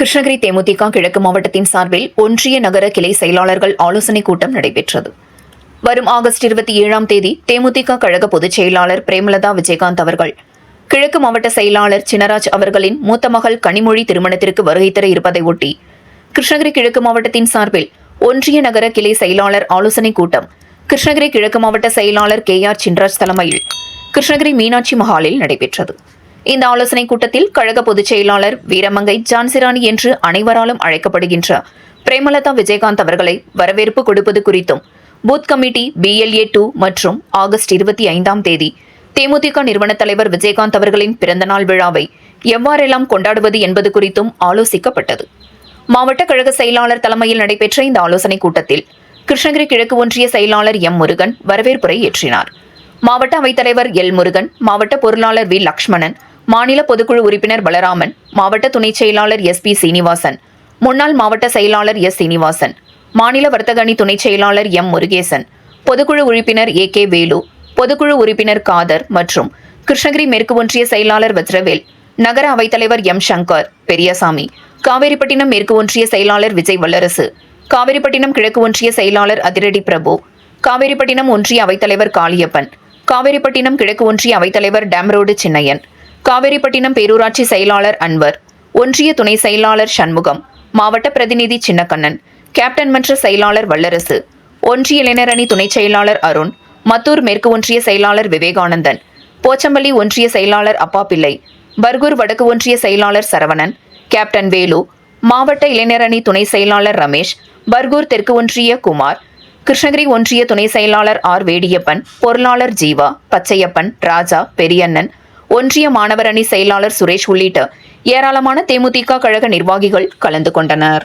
கிருஷ்ணகிரி தேமுதிக கிழக்கு மாவட்டத்தின் சார்பில் ஒன்றிய நகர கிளை செயலாளர்கள் ஆலோசனைக் கூட்டம் நடைபெற்றது. வரும் ஆகஸ்ட் இருபத்தி ஏழாம் தேதி தேமுதிக கழக பொதுச் செயலாளர் பிரேமலதா விஜயகாந்த் அவர்கள் கிழக்கு மாவட்ட செயலாளர் சினராஜ் அவர்களின் மூத்த மகள் கனிமொழி திருமணத்திற்கு வருகை தர இருப்பதை ஒட்டி கிருஷ்ணகிரி கிழக்கு மாவட்டத்தின் சார்பில் ஒன்றிய நகர கிளை செயலாளர் ஆலோசனைக் கூட்டம் கிருஷ்ணகிரி கிழக்கு மாவட்ட செயலாளர் கே ஆர் சின்ராஜ் தலைமையில் கிருஷ்ணகிரி மீனாட்சி மஹாலில் நடைபெற்றது. இந்த ஆலோசனைக் கூட்டத்தில் கழக பொதுச் செயலாளர் வீரமங்கை ஜான்சிராணி என்று அனைவராலும் அழைக்கப்படுகின்ற பிரேமலதா விஜயகாந்த் அவர்களை வரவேற்பு கொடுப்பது குறித்தும் பூத் கமிட்டி பிஎல்ஏ டூ மற்றும் ஆகஸ்ட் இருபத்தி ஐந்தாம் தேதி தேமுதிக நிறுவன தலைவர் விஜயகாந்த் அவர்களின் பிறந்தநாள் விழாவை எவ்வாறெல்லாம் கொண்டாடுவது என்பது குறித்தும் ஆலோசிக்கப்பட்டது. மாவட்ட கழக செயலாளர் தலைமையில் நடைபெற்ற இந்த ஆலோசனைக் கூட்டத்தில் கிருஷ்ணகிரி கிழக்கு ஒன்றிய செயலாளர் எம் முருகன் வரவேற்புரை ஏற்றினார். மாவட்ட அவைத்தலைவர் எல் முருகன் மாவட்ட பொருளாளர் வி லக்ஷ்மணன் மாநில பொதுக்குழு உறுப்பினர் பலராமன் மாவட்ட துணைச் செயலாளர் எஸ் பி சீனிவாசன் முன்னாள் மாவட்ட செயலாளர் எஸ் சீனிவாசன் மாநில வர்த்தகணி துணைச் செயலாளர் எம் முருகேசன் பொதுக்குழு உறுப்பினர் ஏ கே வேலு பொதுக்குழு உறுப்பினர் காதர் மற்றும் கிருஷ்ணகிரி மேற்கு ஒன்றிய செயலாளர் வஜ்ரவேல் நகர அவைத்தலைவர் எம் சங்கர் பெரியசாமி காவேரிப்பட்டினம் மேற்கு ஒன்றிய செயலாளர் விஜய் வல்லரசு காவேரிப்பட்டினம் கிழக்கு ஒன்றிய செயலாளர் அதிரடி பிரபு காவேரிப்பட்டினம் ஒன்றிய அவைத்தலைவர் காளியப்பன் காவேரிப்பட்டினம் கிழக்கு ஒன்றிய அவைத்தலைவர் டேம்ரோடு சின்னையன் காவேரிப்பட்டினம் பேரூராட்சி செயலாளர் அன்வர் ஒன்றிய துணை செயலாளர் சண்முகம் மாவட்ட பிரதிநிதி சின்னக்கண்ணன் கேப்டன் மன்ற செயலாளர் வல்லரசு ஒன்றிய இளைஞரணி துணை துணைச் செயலாளர் அருண் மத்தூர் மேற்கு ஒன்றிய செயலாளர் விவேகானந்தன் போச்சம்பள்ளி ஒன்றிய செயலாளர் அப்பா பிள்ளை பர்கூர் வடக்கு ஒன்றிய செயலாளர் சரவணன் கேப்டன் வேலு மாவட்ட இளைஞரணி துணை செயலாளர் ரமேஷ் பர்கூர் தெற்கு ஒன்றிய குமார் கிருஷ்ணகிரி ஒன்றிய துணை செயலாளர் ஆர் வேடியப்பன் பொருளாளர் ஜீவா பச்சையப்பன் ராஜா பெரியண்ணன் ஒன்றிய மாணவர் அணி செயலாளர் சுரேஷ் உள்ளிட்ட ஏராளமான தேமுதிக கழக நிர்வாகிகள் கலந்து கொண்டனர்.